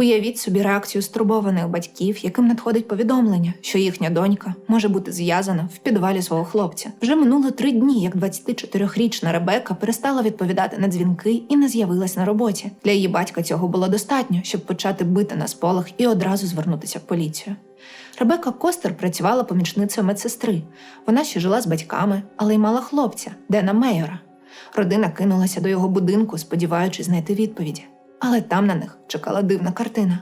Уявіть собі реакцію стурбованих батьків, яким надходить повідомлення, що їхня донька може бути зв'язана в підвалі свого хлопця. Вже минуло три дні, як 24-річна Ребека перестала відповідати на дзвінки і не з'явилась на роботі. Для її батька цього було достатньо, щоб почати бити на сполох і одразу звернутися в поліцію. Ребека Костер працювала помічницею медсестри. Вона ще жила з батьками, але й мала хлопця, Дена Мейора. Родина кинулася до його будинку, сподіваючись знайти відповіді. Але там на них чекала дивна картина.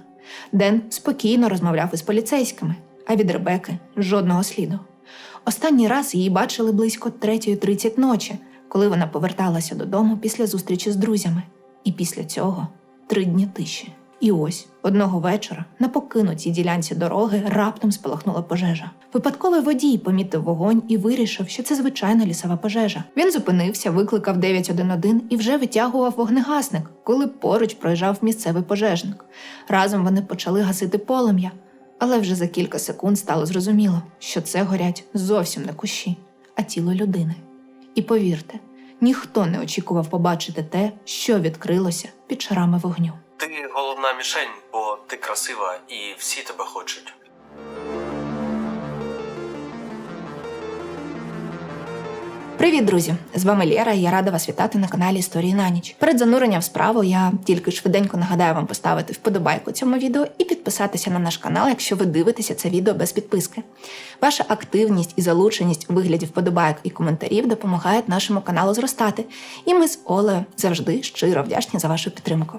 Ден спокійно розмовляв із поліцейськими, а від Ребеки жодного сліду. Останній раз її бачили близько 3.30 ночі, коли вона поверталася додому після зустрічі з друзями. І після цього три дні тиші. І ось одного вечора на покинутій ділянці дороги раптом спалахнула пожежа. Випадковий водій помітив вогонь і вирішив, що це звичайна лісова пожежа. Він зупинився, викликав 911 і вже витягував вогнегасник, коли поруч проїжджав місцевий пожежник. Разом вони почали гасити полум'я, але вже за кілька секунд стало зрозуміло, що це горять зовсім не кущі, а тіло людини. І повірте, ніхто не очікував побачити те, що відкрилося під шарами вогню. Ти головна мішень, бо ти красива і всі тебе хочуть. Привіт, друзі! З вами Лєра, і я рада вас вітати на каналі Історії на ніч. Перед зануренням в справу я тільки швиденько нагадаю вам поставити вподобайку цьому відео і підписатися на наш канал, якщо ви дивитеся це відео без підписки. Ваша активність і залученість у вигляді вподобайок і коментарів допомагають нашому каналу зростати. І ми з Олею завжди щиро вдячні за вашу підтримку.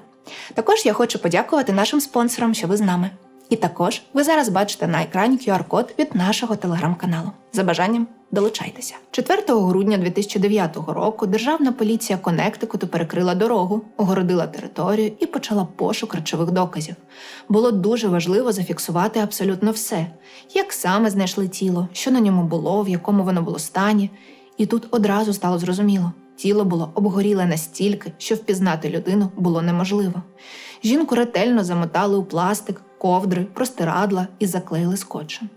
Також я хочу подякувати нашим спонсорам, що ви з нами. І також ви зараз бачите на екрані QR-код від нашого телеграм-каналу. За бажанням долучайтеся. 4 грудня 2009 року Державна поліція Коннектикуту перекрила дорогу, огородила територію і почала пошук речових доказів. Було дуже важливо зафіксувати абсолютно все, як саме знайшли тіло, що на ньому було, в якому воно було стані. І тут одразу стало зрозуміло. Тіло було обгоріле настільки, що впізнати людину було неможливо. Жінку ретельно замотали у пластик, ковдри, простирадла і заклеїли скотчем.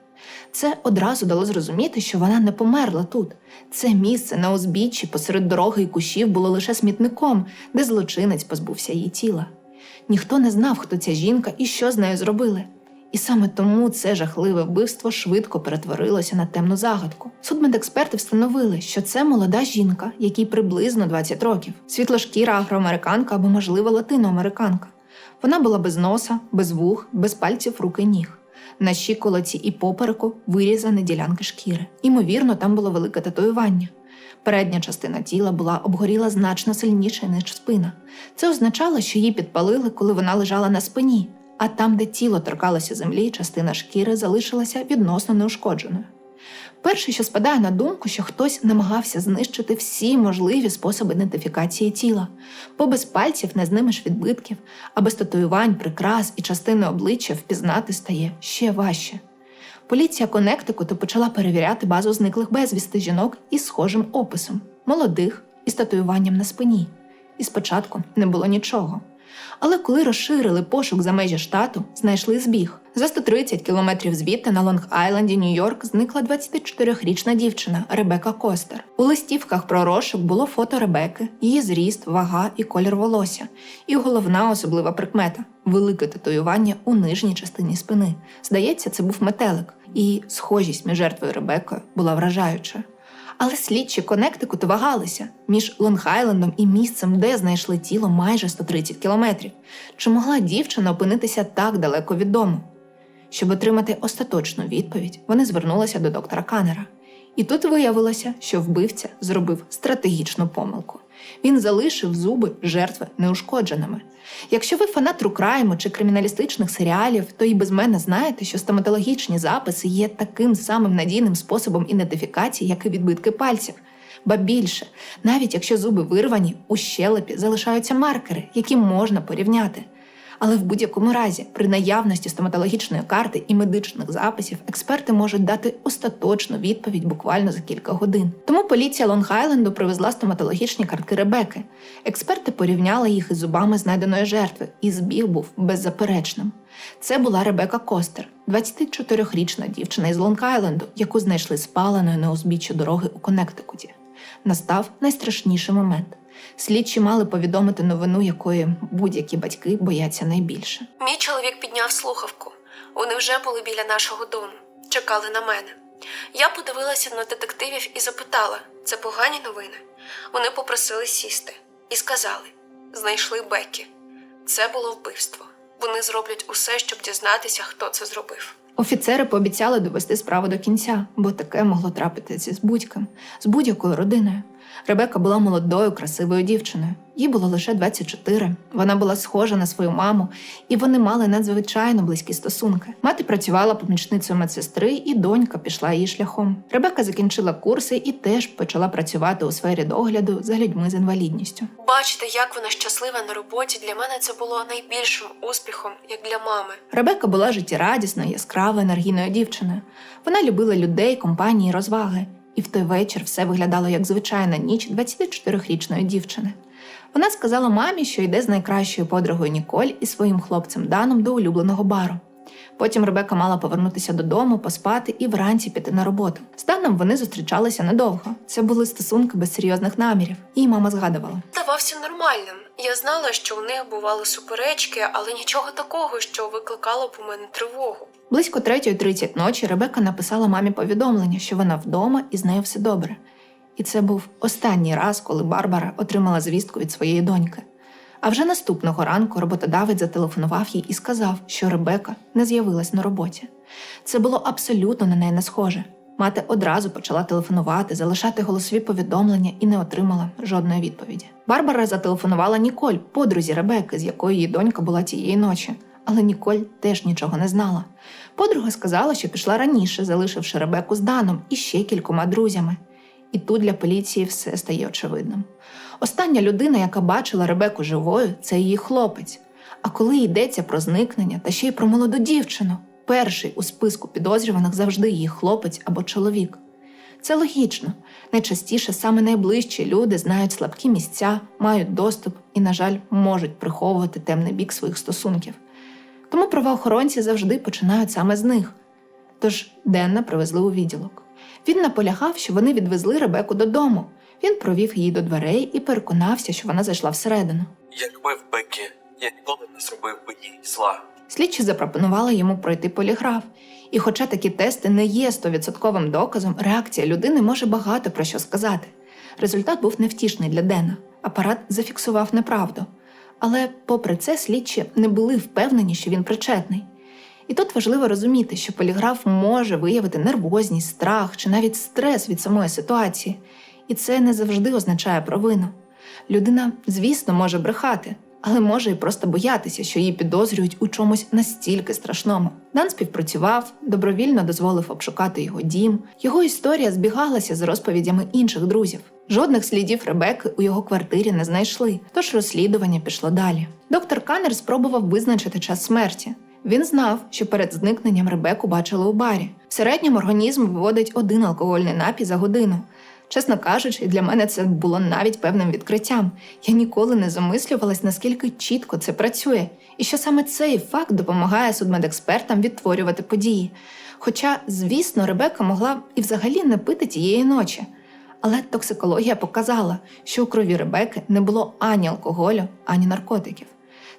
Це одразу дало зрозуміти, що вона не померла тут. Це місце на узбіччі посеред дороги і кущів було лише смітником, де злочинець позбувся її тіла. Ніхто не знав, хто ця жінка і що з нею зробили. І саме тому це жахливе вбивство швидко перетворилося на темну загадку. Судмедексперти встановили, що це молода жінка, якій приблизно 20 років, світлошкіра афроамериканка або, можливо, латиноамериканка. Вона була без носа, без вух, без пальців рук і ніг. На щиколоці і попереку вирізані ділянки шкіри. Імовірно, там було велике татуювання. Передня частина тіла була обгоріла значно сильніше, ніж спина. Це означало, що її підпалили, коли вона лежала на спині, а там, де тіло торкалося землі, частина шкіри залишилася відносно неушкодженою. Перше, що спадає на думку, що хтось намагався знищити всі можливі способи ідентифікації тіла, бо без пальців не знимеш відбитків, а без татуювань, прикрас і частини обличчя впізнати стає ще важче. Поліція Коннектикуту почала перевіряти базу зниклих безвісти жінок із схожим описом молодих із татуюванням на спині. І спочатку не було нічого. Але коли розширили пошук за межі штату, знайшли збіг. За 130 кілометрів звідти на Лонг-Айленді, Нью-Йорк, зникла 24-річна дівчина Ребека Костер. У листівках про розшук було фото Ребеки, її зріст, вага і колір волосся. І головна особлива прикмета велике татуювання у нижній частині спини. Здається, це був метелик, і схожість між жертвою Ребекою була вражаючою. Але слідчі Коннектикуту вагалися між Лонг-Айлендом і місцем, де знайшли тіло майже 130 кілометрів. Чи могла дівчина опинитися так далеко від дому? Щоб отримати остаточну відповідь, вони звернулися до доктора Канера. І тут виявилося, що вбивця зробив стратегічну помилку. Він залишив зуби жертви неушкодженими. Якщо ви фанат трукрайму чи криміналістичних серіалів, то і без мене знаєте, що стоматологічні записи є таким самим надійним способом ідентифікації, як і відбитки пальців. Ба більше, навіть якщо зуби вирвані, у щелепі залишаються маркери, які можна порівняти. Але в будь-якому разі, при наявності стоматологічної карти і медичних записів, експерти можуть дати остаточну відповідь буквально за кілька годин. Тому поліція Лонг-Айленду привезла стоматологічні картки Ребеки. Експерти порівняли їх із зубами знайденої жертви, і збіг був беззаперечним. Це була Ребека Костер, 24-річна дівчина із Лонг-Айленду, яку знайшли спаленою на узбіччі дороги у Коннектикуті. настав найстрашніший момент. Слідчі мали повідомити новину, якої будь-які батьки бояться найбільше. Мій чоловік підняв слухавку. Вони вже були біля нашого дому, чекали на мене. Я подивилася на детективів і запитала: це погані новини. Вони попросили сісти і сказали: знайшли Бекі. Це було вбивство. Вони зроблять усе, щоб дізнатися, хто це зробив. Офіцери пообіцяли довести справу до кінця, бо таке могло трапитися з будь-ким, з будь-якою родиною. Ребека була молодою, красивою дівчиною. Їй було лише 24. Вона була схожа на свою маму, і вони мали надзвичайно близькі стосунки. Мати працювала помічницею медсестри, і донька пішла її шляхом. Ребека закінчила курси і теж почала працювати у сфері догляду за людьми з інвалідністю. Бачити, як вона щаслива на роботі, для мене це було найбільшим успіхом, як для мами. Ребека була життєрадісною, яскравою, енергійною дівчиною. Вона любила людей, компанії, розваги. І в той вечір все виглядало як звичайна ніч 24-річної дівчини. Вона сказала мамі, що йде з найкращою подругою Ніколь і своїм хлопцем Даном до улюбленого бару. Потім Ребека мала повернутися додому, поспати і вранці піти на роботу. З Даном вони зустрічалися недовго. Це були стосунки без серйозних намірів. Її мама згадувала. Здавався нормальним. Я знала, що у них бували суперечки, але нічого такого, що викликало б у мене тривогу. Близько 3.30 ночі Ребека написала мамі повідомлення, що вона вдома і з нею все добре. І це був останній раз, коли Барбара отримала звістку від своєї доньки. А вже наступного ранку роботодавець зателефонував їй і сказав, що Ребека не з'явилась на роботі. Це було абсолютно на неї не схоже. Мати одразу почала телефонувати, залишати голосові повідомлення і не отримала жодної відповіді. Барбара зателефонувала Ніколь, подрузі Ребеки, з якою її донька була тієї ночі. Але Ніколь теж нічого не знала. Подруга сказала, що пішла раніше, залишивши Ребеку з Даном і ще кількома друзями. І тут для поліції все стає очевидним. Остання людина, яка бачила Ребеку живою, це її хлопець. А коли йдеться про зникнення та ще й про молоду дівчину, перший у списку підозрюваних завжди її хлопець або чоловік. Це логічно. Найчастіше саме найближчі люди знають слабкі місця, мають доступ і, на жаль, можуть приховувати темний бік своїх стосунків. Тому правоохоронці завжди починають саме з них. Тож Денна привезли у відділок. Він наполягав, що вони відвезли Ребеку додому. Він провів її до дверей і переконався, що вона зайшла всередину. Я любив Бекі, я ніколи не зробив би їй зла. Слідчі запропонували йому пройти поліграф. І хоча такі тести не є 100% доказом, реакція людини може багато про що сказати. Результат був невтішний для Дена. Апарат зафіксував неправду. Але, попри це, слідчі не були впевнені, що він причетний. І тут важливо розуміти, що поліграф може виявити нервозність, страх чи навіть стрес від самої ситуації, і це не завжди означає провину. Людина, звісно, може брехати, але може і просто боятися, що її підозрюють у чомусь настільки страшному. Дан співпрацював, добровільно дозволив обшукати його дім. Його історія збігалася з розповідями інших друзів. Жодних слідів Ребекки у його квартирі не знайшли, тож розслідування пішло далі. Доктор Канер спробував визначити час смерті. Він знав, що перед зникненням Ребеку бачили у барі. В середньому організм виводить один алкогольний напій за годину. Чесно кажучи, для мене це було навіть певним відкриттям. Я ніколи не замислювалась, наскільки чітко це працює, і що саме цей факт допомагає судмедекспертам відтворювати події. Хоча, звісно, Ребека могла і взагалі не пити тієї ночі. Але токсикологія показала, що у крові Ребеки не було ані алкоголю, ані наркотиків.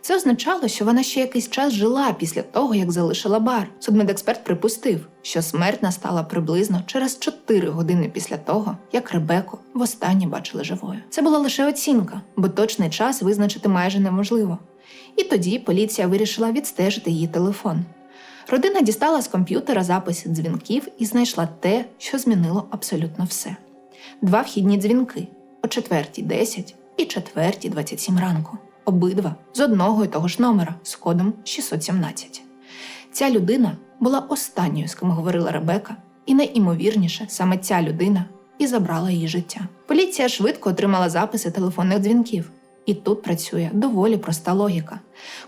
Це означало, що вона ще якийсь час жила після того, як залишила бар. Судмедексперт припустив, що смерть настала приблизно через 4 години після того, як Ребеку востаннє бачили живою. Це була лише оцінка, бо точний час визначити майже неможливо. І тоді поліція вирішила відстежити її телефон. Родина дістала з комп'ютера записи дзвінків і знайшла те, що змінило абсолютно все: два вхідні дзвінки о 4.10 і 4.27 ранку обидва з одного і того ж номера з кодом 617. Ця людина була останньою, з ким говорила Ребека, і найімовірніше саме ця людина і забрала її життя. Поліція швидко отримала записи телефонних дзвінків. І тут працює доволі проста логіка.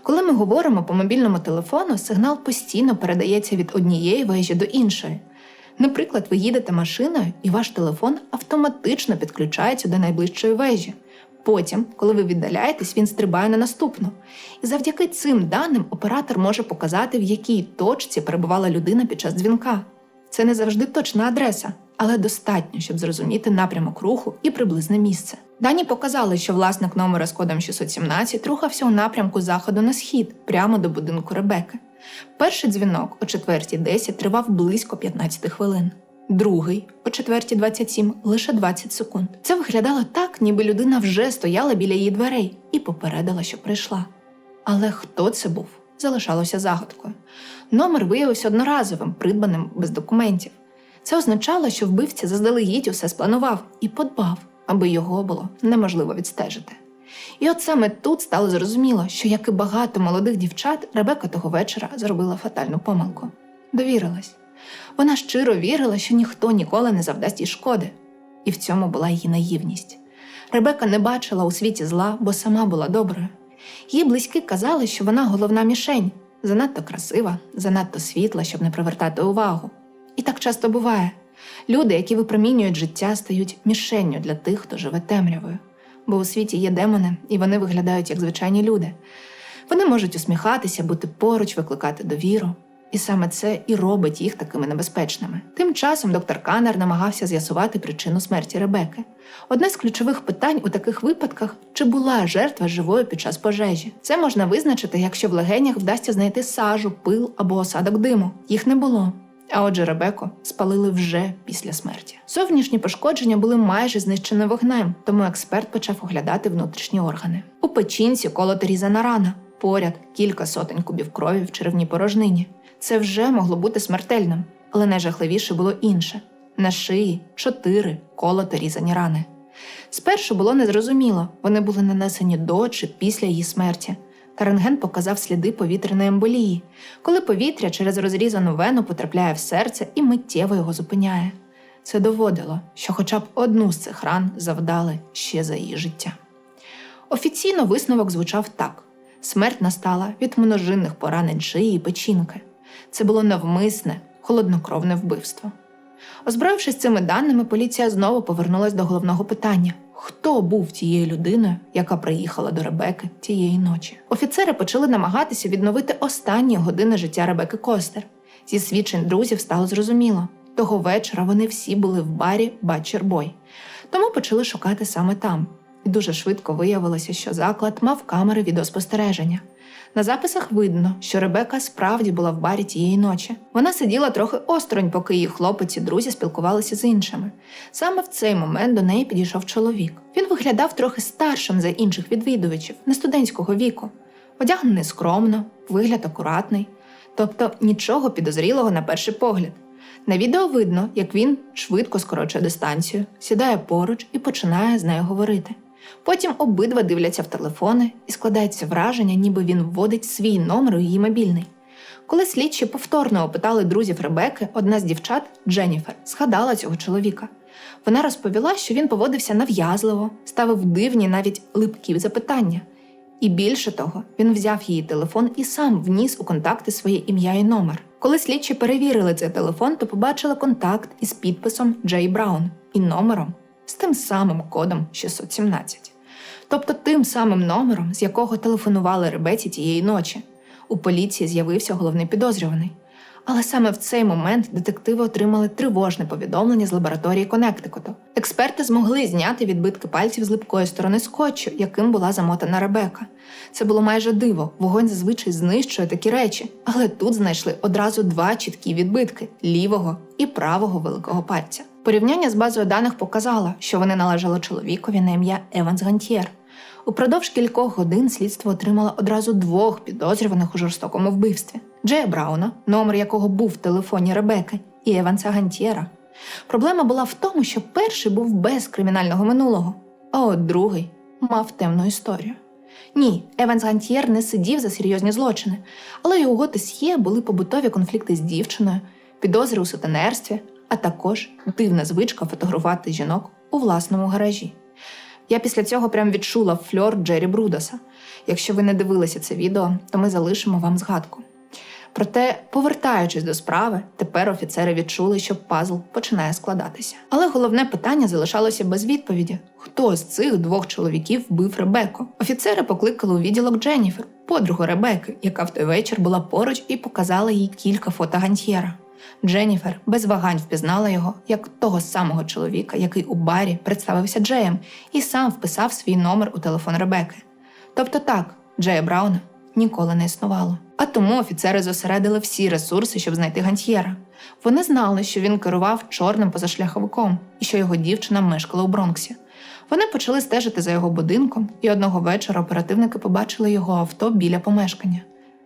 Коли ми говоримо по мобільному телефону, сигнал постійно передається від однієї вежі до іншої. Наприклад, ви їдете машиною, і ваш телефон автоматично підключається до найближчої вежі. Потім, коли ви віддаляєтесь, він стрибає на наступну. І завдяки цим даним оператор може показати, в якій точці перебувала людина під час дзвінка. Це не завжди точна адреса, але достатньо, щоб зрозуміти напрямок руху і приблизне місце. Дані показали, що власник номера з кодом 617 рухався у напрямку заходу на схід, прямо до будинку Ребеки. Перший дзвінок о 4.10 тривав близько 15 хвилин. Другий о 4.27 лише 20 секунд. Це виглядало так, ніби людина вже стояла біля її дверей і попередила, що прийшла. Але хто це був, залишалося загадкою. Номер виявився одноразовим, придбаним без документів. Це означало, що вбивця заздалегідь усе спланував і подбав, аби його було неможливо відстежити. І от саме тут стало зрозуміло, що, як і багато молодих дівчат, Ребека того вечора зробила фатальну помилку. Довірилась. Вона щиро вірила, що ніхто ніколи не завдасть їй шкоди. І в цьому була її наївність. Ребека не бачила у світі зла, бо сама була доброю. Її близькі казали, що вона головна мішень, занадто красива, занадто світла, щоб не привертати увагу. І так часто буває. Люди, які випромінюють життя, стають мішенню для тих, хто живе темрявою. Бо у світі є демони, і вони виглядають як звичайні люди. Вони можуть усміхатися, бути поруч, викликати довіру. І саме це і робить їх такими небезпечними. Тим часом доктор Канер намагався з'ясувати причину смерті Ребеки. Одне з ключових питань у таких випадках чи була жертва живою під час пожежі. Це можна визначити, якщо в легенях вдасться знайти сажу, пил або осадок диму. Їх не було. А отже, Ребеку спалили вже після смерті. Зовнішні пошкодження були майже знищені вогнем, тому експерт почав оглядати внутрішні органи. У печінці колото різана рана, поряд кілька сотень кубів крові в черевній порожнині. Це вже могло бути смертельним, але найжахливіше було інше: на шиї чотири колото різані рани. Спершу було незрозуміло, вони були нанесені до чи після її смерті. Та рентген показав сліди повітряної емболії, коли повітря через розрізану вену потрапляє в серце і миттєво його зупиняє. Це доводило, що хоча б одну з цих ран завдали ще за її життя. Офіційно висновок звучав так: смерть настала від множинних поранень шиї і печінки. Це було навмисне, холоднокровне вбивство. Озброївшись цими даними, поліція знову повернулась до головного питання: хто був тією людиною, яка приїхала до Ребеки тієї ночі? Офіцери почали намагатися відновити останні години життя Ребеки Костер. Зі свідчень друзів стало зрозуміло. Того вечора вони всі були в барі Батчер Бой, тому почали шукати саме там. І дуже швидко виявилося, що заклад мав камери відеоспостереження. На записах видно, що Ребека справді була в барі тієї ночі. Вона сиділа трохи осторонь, поки її хлопець і друзі спілкувалися з іншими. Саме в цей момент до неї підійшов чоловік. Він виглядав трохи старшим за інших відвідувачів, не студентського віку, одягнений скромно, вигляд акуратний, тобто нічого підозрілого на перший погляд. На відео видно, як він швидко скорочує дистанцію, сідає поруч і починає з нею говорити. Потім обидва дивляться в телефони і складається враження, ніби він вводить свій номер у її мобільний. Коли слідчі повторно опитали друзів Ребеки, одна з дівчат, Дженніфер, згадала цього чоловіка. Вона розповіла, що він поводився нав'язливо, ставив дивні, навіть липкі запитання. І більше того, він взяв її телефон і сам вніс у контакти своє ім'я і номер. Коли слідчі перевірили цей телефон, то побачили контакт із підписом Джей Браун і номером з тим самим кодом 617. Тобто тим самим номером, з якого телефонували Ребеці тієї ночі. У поліції з'явився головний підозрюваний. Але саме в цей момент детективи отримали тривожне повідомлення з лабораторії Коннектикуту. Експерти змогли зняти відбитки пальців з липкої сторони скотчу, яким була замотана Ребека. Це було майже диво. Вогонь зазвичай знищує такі речі, але тут знайшли одразу два чіткі відбитки лівого і правого великого пальця. Порівняння з базою даних показало, що вони належали чоловікові на ім'я Еванс Гантьєр. Упродовж кількох годин слідство отримало одразу двох підозрюваних у жорстокому вбивстві: Джея Брауна, номер якого був в телефоні Ребеки, і Еванса Гантьєра. Проблема була в тому, що перший був без кримінального минулого, а от другий мав темну історію. Ні, Еванс Гантьєр не сидів за серйозні злочини, але його досьє були побутові конфлікти з дівчиною, підозри у сутенерстві, а також дивна звичка фотографувати жінок у власному гаражі. Я після цього прям відчула фльор Джері Брудоса. Якщо ви не дивилися це відео, то ми залишимо вам згадку. Проте, повертаючись до справи, тепер офіцери відчули, що пазл починає складатися. Але головне питання залишалося без відповіді: хто з цих двох чоловіків вбив Ребеку? Офіцери покликали у відділок Дженніфер, подругу Ребеки, яка в той вечір була поруч і показала їй кілька фото Гантьєра. Дженніфер без вагань впізнала його як того самого чоловіка, який у барі представився Джеєм і сам вписав свій номер у телефон Ребеки. Тобто так, Джея Брауна ніколи не існувало. А тому офіцери зосередили всі ресурси, щоб знайти Гантьєра. Вони знали, що він керував чорним позашляховиком і що його дівчина мешкала у Бронксі. Вони почали стежити за його будинком, і одного вечора оперативники побачили його авто біля помешкання.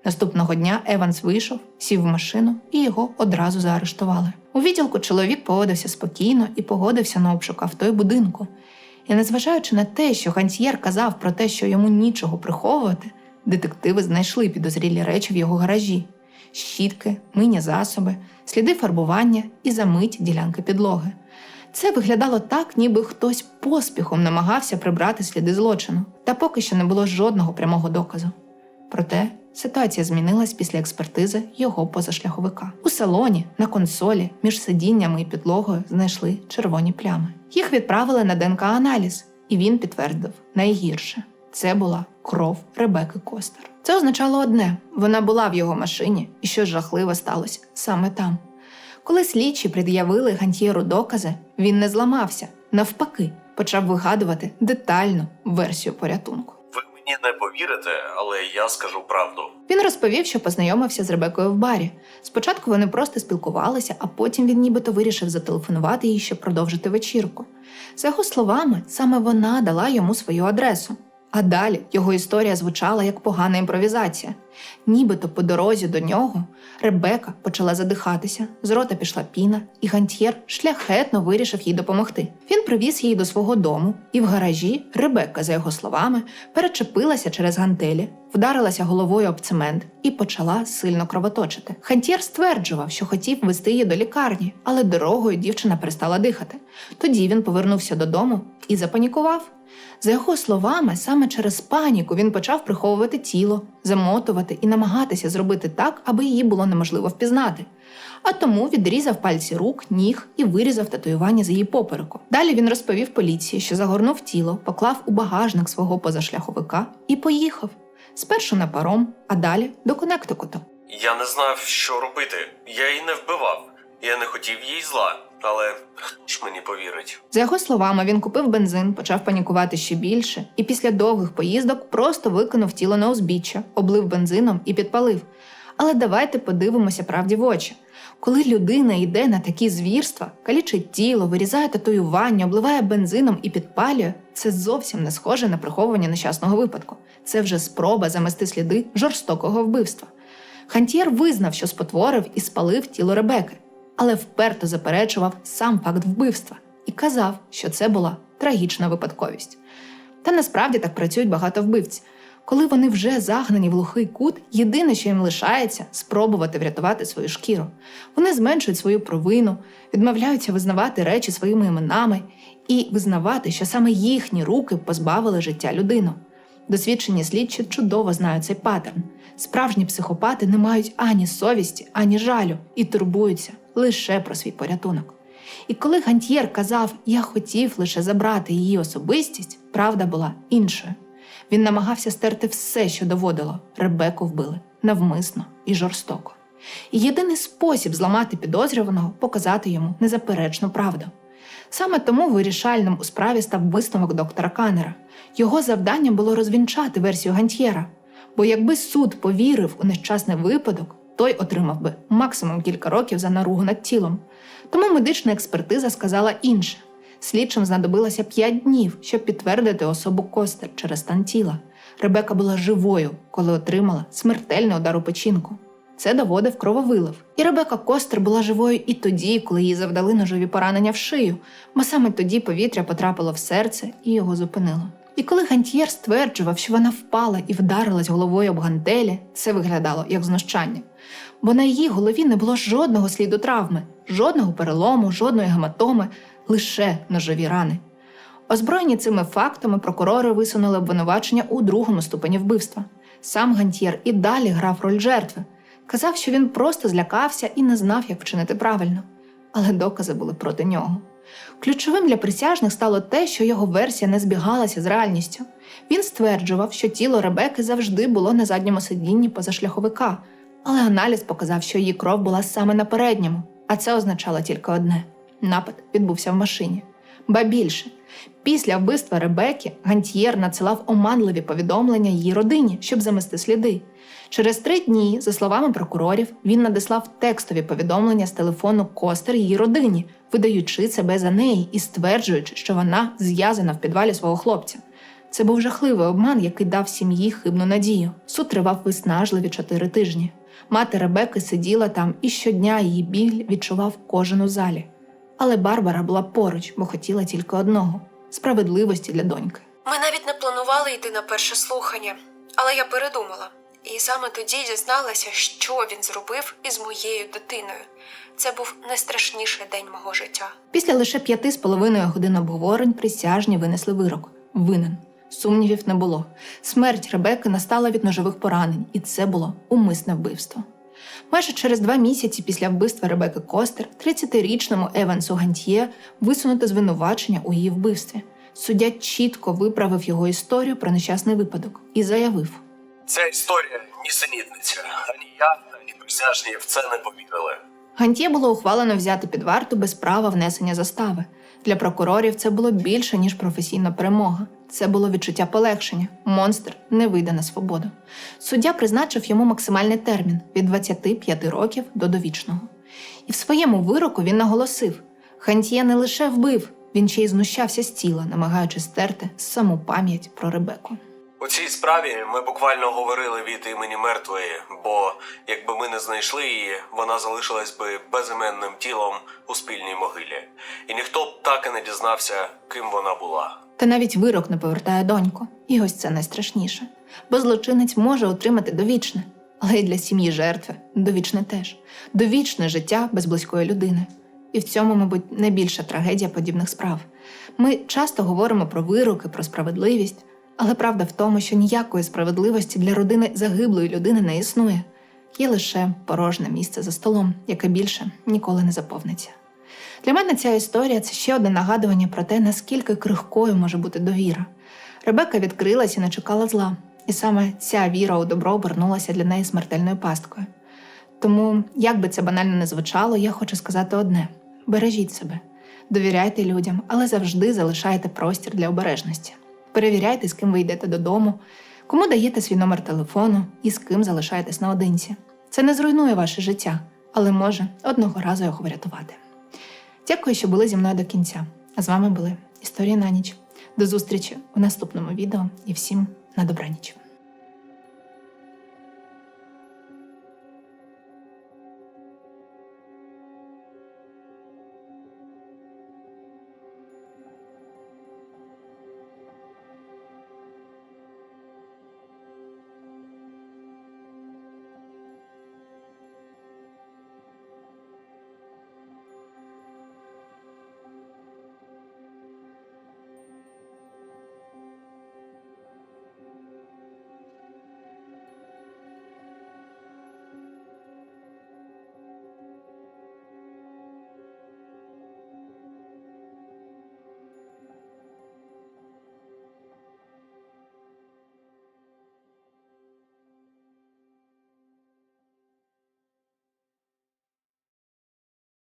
Наступного дня Еванс вийшов, сів в машину і його одразу заарештували. У відділку чоловік поводився спокійно і погодився на обшук авто і будинку. І незважаючи на те, що Гантьєр казав про те, що йому нічого приховувати, детективи знайшли підозрілі речі в його гаражі: щітки, мийні засоби, сліди фарбування і замиті ділянки підлоги. Це виглядало так, ніби хтось поспіхом намагався прибрати сліди злочину, та поки що не було жодного прямого доказу. Проте ситуація змінилась після експертизи його позашляховика. У салоні, на консолі, між сидіннями і підлогою знайшли червоні плями. Їх відправили на ДНК-аналіз, і він підтвердив найгірше це була кров Ребеки Костер. Це означало одне: вона була в його машині, і щось жахливе сталося саме там. Коли слідчі пред'явили Гантьєру докази, він не зламався. Навпаки, почав вигадувати детальну версію порятунку. Мені не повірите, але я скажу правду. Він розповів, що познайомився з Ребекою в барі. Спочатку вони просто спілкувалися, а потім він нібито вирішив зателефонувати їй, щоб продовжити вечірку. За його словами, саме вона дала йому свою адресу. А далі його історія звучала як погана імпровізація. Нібито по дорозі до нього Ребека почала задихатися, з рота пішла піна, і Гантьєр шляхетно вирішив їй допомогти. Він привіз її до свого дому, і в гаражі Ребекка, за його словами, перечепилася через гантелі, вдарилася головою об цемент і почала сильно кровоточити. Хантьєр стверджував, що хотів вести її до лікарні, але дорогою дівчина перестала дихати. Тоді він повернувся додому і запанікував. За його словами, саме через паніку він почав приховувати тіло, замотувати і намагатися зробити так, аби її було неможливо впізнати. А тому відрізав пальці рук, ніг і вирізав татуювання з її попереку. Далі він розповів поліції, що загорнув тіло, поклав у багажник свого позашляховика і поїхав. Спершу на паром, а далі до Коннектикуту. Я не знав, що робити. Я її не вбивав. Я не хотів їй зла, але хто ж мені повірить? За його словами, він купив бензин, почав панікувати ще більше, і після довгих поїздок просто викинув тіло на узбіччя, облив бензином і підпалив. Але давайте подивимося правді в очі. Коли людина йде на такі звірства, калічить тіло, вирізає татуювання, обливає бензином і підпалює, це зовсім не схоже на приховування нещасного випадку. Це вже спроба замести сліди жорстокого вбивства. Хантьєр визнав, що спотворив і спалив тіло Ребеки, але вперто заперечував сам факт вбивства і казав, що це була трагічна випадковість. Та насправді так працюють багато вбивць. Коли вони вже загнані в глухий кут, єдине, що їм лишається, спробувати врятувати свою шкіру. Вони зменшують свою провину, відмовляються визнавати речі своїми іменами і визнавати, що саме їхні руки позбавили життя людину. Досвідчені слідчі чудово знають цей паттерн. Справжні психопати не мають ані совісті, ані жалю і турбуються лише про свій порятунок. І коли Гантьєр казав, я хотів лише забрати її особистість, правда була іншою. Він намагався стерти все, що доводило, Ребеку вбили навмисно і жорстоко. І єдиний спосіб зламати підозрюваного показати йому незаперечну правду. Саме тому вирішальним у справі став висновок доктора Канера. Його завданням було розвінчати версію Гантьєра, бо якби суд повірив у нещасний випадок, той отримав би максимум кілька років за наругу над тілом. Тому медична експертиза сказала інше. Слідчим знадобилося 5 днів, щоб підтвердити особу Костер через стан тіла. Ребека була живою, коли отримала смертельний удар у печінку. Це доводив крововилив. І Ребека Костер була живою і тоді, коли їй завдали ножові поранення в шию, бо саме тоді повітря потрапило в серце і його зупинило. І коли Гантьєр стверджував, що вона впала і вдарилась головою об гантелі, це виглядало як знущання. Бо на її голові не було жодного сліду травми, жодного перелому, жодної гематоми, лише ножові рани. Озброєні цими фактами прокурори висунули обвинувачення у другому ступені вбивства. Сам Гантьєр і далі грав роль жертви. Казав, що він просто злякався і не знав, як вчинити правильно. Але докази були проти нього. Ключовим для присяжних стало те, що його версія не збігалася з реальністю. Він стверджував, що тіло Ребеки завжди було на задньому сидінні позашляховика, Але аналіз показав, що її кров була саме на передньому, а це означало тільки одне: напад відбувся в машині. Ба більше, після вбивства Ребекки Гантьєр надсилав оманливі повідомлення її родині, щоб замести сліди. Через три дні, за словами прокурорів, він надіслав текстові повідомлення з телефону Костер її родині, видаючи себе за неї і стверджуючи, що вона зв'язана в підвалі свого хлопця. Це був жахливий обман, який дав сім'ї хибну надію. Суд тривав виснажливі чотири тижні. Мати Ребекки сиділа там, і щодня її біль відчував кожен у залі. Але Барбара була поруч, бо хотіла тільки одного справедливості для доньки. Ми навіть не планували йти на перше слухання, але я передумала. І саме тоді дізналася, що він зробив із моєю дитиною. Це був найстрашніший день мого життя. Після лише п'яти з половиною годин обговорень присяжні винесли вирок винен. Сумнівів не було. Смерть Ребекки настала від ножових поранень, і це було умисне вбивство. Майже через два місяці після вбивства Ребекки Костер 30-річному Евансу Гантьє висунуто звинувачення у її вбивстві. Суддя чітко виправив його історію про нещасний випадок і заявив: Ця історія нісенітниця. Ані я, ані присяжні в це не повірили. Гантьє було ухвалено взяти під варту без права внесення застави. Для прокурорів це було більше, ніж професійна перемога. Це було відчуття полегшення. Монстр не вийде на свободу. Суддя призначив йому максимальний термін від 25 років до довічного. І в своєму вироку він наголосив: Гантьє не лише вбив, він ще й знущався з тіла, намагаючись стерти саму пам'ять про Ребеку. У цій справі ми буквально говорили від імені мертвої, бо якби ми не знайшли її, вона залишилась би безіменним тілом у спільній могилі, і ніхто б так і не дізнався, ким вона була. Та навіть вирок не повертає доньку. І ось це найстрашніше. Бо злочинець може отримати довічне, але й для сім'ї жертви довічне теж довічне життя без близької людини. І в цьому, мабуть, найбільша трагедія подібних справ. Ми часто говоримо про вироки, про справедливість, але правда в тому, що ніякої справедливості для родини загиблої людини не існує. Є лише порожнє місце за столом, яке більше ніколи не заповниться. Для мене ця історія це ще одне нагадування про те, наскільки крихкою може бути довіра. Ребека відкрилась і не чекала зла, і саме ця віра у добро обернулася для неї смертельною пасткою. Тому, як би це банально не звучало, я хочу сказати одне: бережіть себе, довіряйте людям, але завжди залишайте простір для обережності. Перевіряйте, з ким ви йдете додому, кому даєте свій номер телефону і з ким залишаєтесь наодинці. Це не зруйнує ваше життя, але може одного разу його врятувати. Дякую, що були зі мною до кінця. А з вами були Історії на ніч. До зустрічі у наступному відео і всім на добраніч.